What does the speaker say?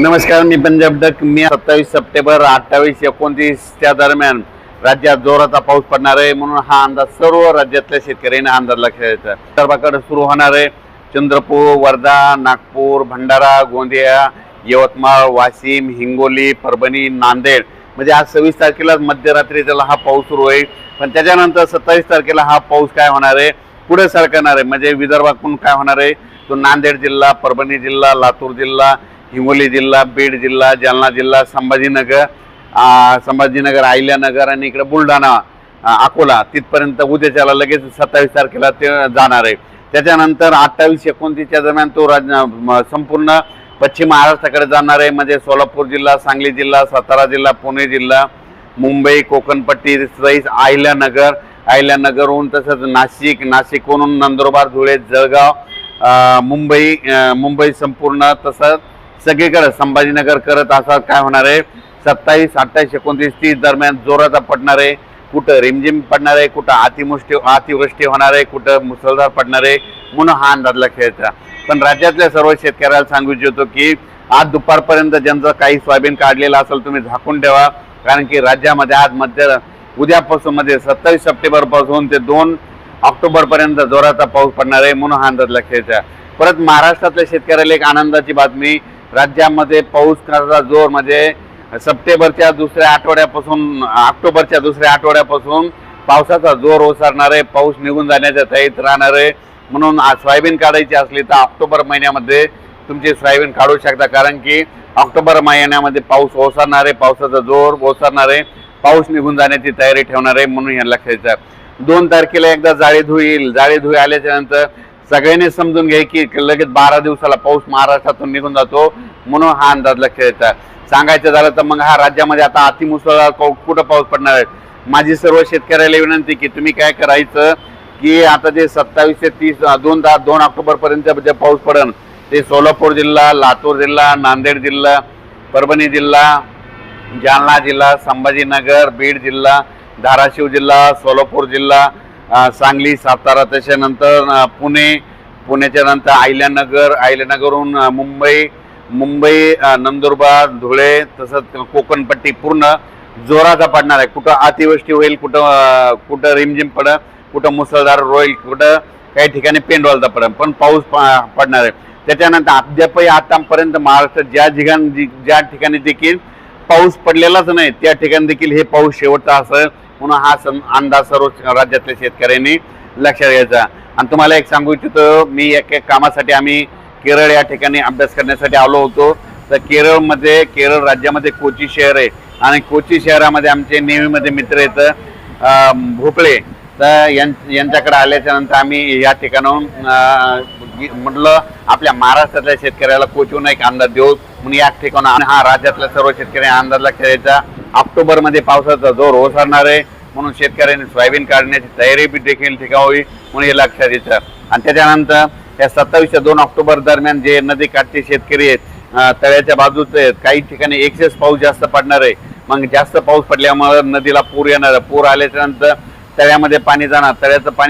नमस्कार मी पंजाब डक मी सत्तावीस सप्टेंबर अठ्ठावीस एकोणतीस त्या दरम्यान राज्यात जोराचा पाऊस पडणार आहे म्हणून हा अंदाज सर्व राज्यातल्या शेतकऱ्यांना अंदाज लक्षात येतो विदर्भाकडे सुरू होणार आहे. चंद्रपूर वर्धा नागपूर भंडारा गोंदिया यवतमाळ वाशिम हिंगोली परभणी नांदेड. म्हणजे आज सव्वीस तारखेला मध्यरात्री त्याला हा पाऊस सुरू होईल. पण त्याच्यानंतर सत्तावीस तारखेला हा पाऊस काय होणार आहे? पुढे सरकणार आहे. म्हणजे विदर्भातून काय होणार आहे? तो नांदेड जिल्हा परभणी जिल्हा लातूर जिल्हा हिंगोली जिल्हा बीड जिल्हा जालना जिल्हा संभाजीनगर संभाजीनगर अहिल्यानगर आणि इकडे बुलढाणा अकोला. तिथपर्यंत उद्याच्याला लगेच सत्तावीस तारखेला ते जाणार आहे. त्याच्यानंतर अठ्ठावीस एकोणतीसच्या दरम्यान तो राज संपूर्ण पश्चिम महाराष्ट्राकडे जाणार आहे. म्हणजे सोलापूर जिल्हा सांगली जिल्हा सातारा जिल्हा पुणे जिल्हा मुंबई कोकणपट्टी सहित अहिल्यानगर अहिल्यानगरहून तसंच नाशिक नाशिकहून नंदुरबार धुळे जळगाव मुंबई मुंबई संपूर्ण तसंच सगळीकडे संभाजीनगर करत असा काय होणार आहे? सत्तावीस अठ्ठावीस एकोणतीस तीस दरम्यान जोराचा पडणार आहे. कुठं रिमझिम पडणार आहे कुठं अतिमुष्टी अतिवृष्टी होणार आहे कुठं मुसळधार पडणार आहे म्हणून हा अंदाज लक्षात पण राज्यातल्या सर्व शेतकऱ्याला सांगू इच्छितो की आज दुपारपर्यंत ज्यांचं काही सोयाबीन काढलेलं असेल तुम्ही झाकून ठेवा. कारण की राज्यामध्ये आज मध्य उद्यापासून म्हणजे सत्तावीस सप्टेंबरपासून ते दोन ऑक्टोबर पर्यंत जोराचा पाऊस पडणार आहे म्हणून हा अंदाज लक्षात परत महाराष्ट्रातल्या शेतकऱ्याला एक आनंदाची बातमी राज्यामध्ये पाऊस करण्याचा जोर म्हणजे सप्टेंबरच्या दुसऱ्या आठवड्यापासून ऑक्टोबरच्या दुसऱ्या आठवड्यापासून पावसाचा जोर ओसरणार आहे पाऊस निघून जाण्याच्या तयारीत राहणार. आहे म्हणून सोयाबीन काढायची असली तर ऑक्टोबर महिन्यामध्ये तुमची सोयाबीन काढू शकता. कारण की ऑक्टोबर महिन्यामध्ये पाऊस ओसरणार आहे पावसाचा जोर ओसरणार आहे पाऊस निघून जाण्याची तयारी ठेवणार आहे म्हणून हे लक्षात घ्यायचं दोन तारखेला एकदा जाळी धुईल जाळी धुई आल्याच्यानंतर सगळ्यांनी समजून घ्या की लगेच बारा दिवसाला पाऊस महाराष्ट्रातून निघून जातो म्हणून हा अंदाज लक्षात येतात सांगायचं झालं तर मग हा राज्यामध्ये आता अतिमुसळधार पाऊस कुठं पाऊस पडणार आहे? माझी सर्व शेतकऱ्याला विनंती की तुम्ही काय करायचं की आता जे सत्तावीस ते तीस दोन दा दोन ऑक्टोबर पर्यंत जे पाऊस पडेल ते सोलापूर जिल्हा लातूर जिल्हा नांदेड जिल्हा परभणी जिल्हा जालना जिल्हा संभाजीनगर बीड जिल्हा धाराशिव जिल्हा सोलापूर जिल्हा सांगली सातारा त्याच्यानंतर पुणे पुण्याच्या नंतर अहिल्यानगर अहिल्यानगरहून मुंबई मुंबई नंदुरबार धुळे तसंच कोकणपट्टी पूर्ण जोराचा पडणार आहे. कुठं अतिवृष्टी होईल कुठं कुठं रिमझिम पड कुठं मुसळधार होईल कुठं काही ठिकाणी पेंडवालचा पडेल पण पाऊस प- पडणार आहे. त्याच्यानंतर अद्यापही आतापर्यंत महाराष्ट्रात ज्या ठिकाणी ज्या ठिकाणी देखील पाऊस पडलेलाच नाही त्या ठिकाणी देखील हे पाऊस शेवटचा असं म्हणून हा सं अंदाज सर्व राज्यातल्या शेतकऱ्यांनी लक्षात घ्यायचा. आणि तुम्हाला एक सांगू इच्छितो मी एक एक कामासाठी आम्ही केरळ या ठिकाणी अभ्यास करण्यासाठी आलो होतो. तर केरळमध्ये केरळ राज्यामध्ये कोची शहर आहे. आणि कोची शहरामध्ये आमचे नेहमीमध्ये मित्र येतं भोपळे. तर यां- यांच्याकडे आल्याच्यानंतर आम्ही या ठिकाणाहून म्हटलं आपल्या महाराष्ट्रातल्या शेतकऱ्याला कोचून एक अंदाज देऊ. म्हणून या ठिकाणून आणि हा राज्यातल्या सर्व शेतकऱ्यांना अंदाज लक्षात द्यायचा ऑक्टोबरमध्ये पावसाचा जोर ओसरणार आहे. म्हणून शेतकऱ्यांनी सोयाबीन काढण्याची तयारी बी देखील ठिकावी म्हणून हे लक्षात येतं. आणि त्याच्यानंतर या सत्तावीस ते दोन ऑक्टोबर दरम्यान जे नदी काठचे शेतकरी आहेत तळ्याच्या बाजूचे आहेत काही ठिकाणी एक्सेस पाऊस जास्त पडणार आहे. मग जास्त पाऊस पडल्यामुळे नदीला पूर येणार पूर आल्याच्यानंतर तळ्यामध्ये पाणी जाणार. तळ्याचं पाणी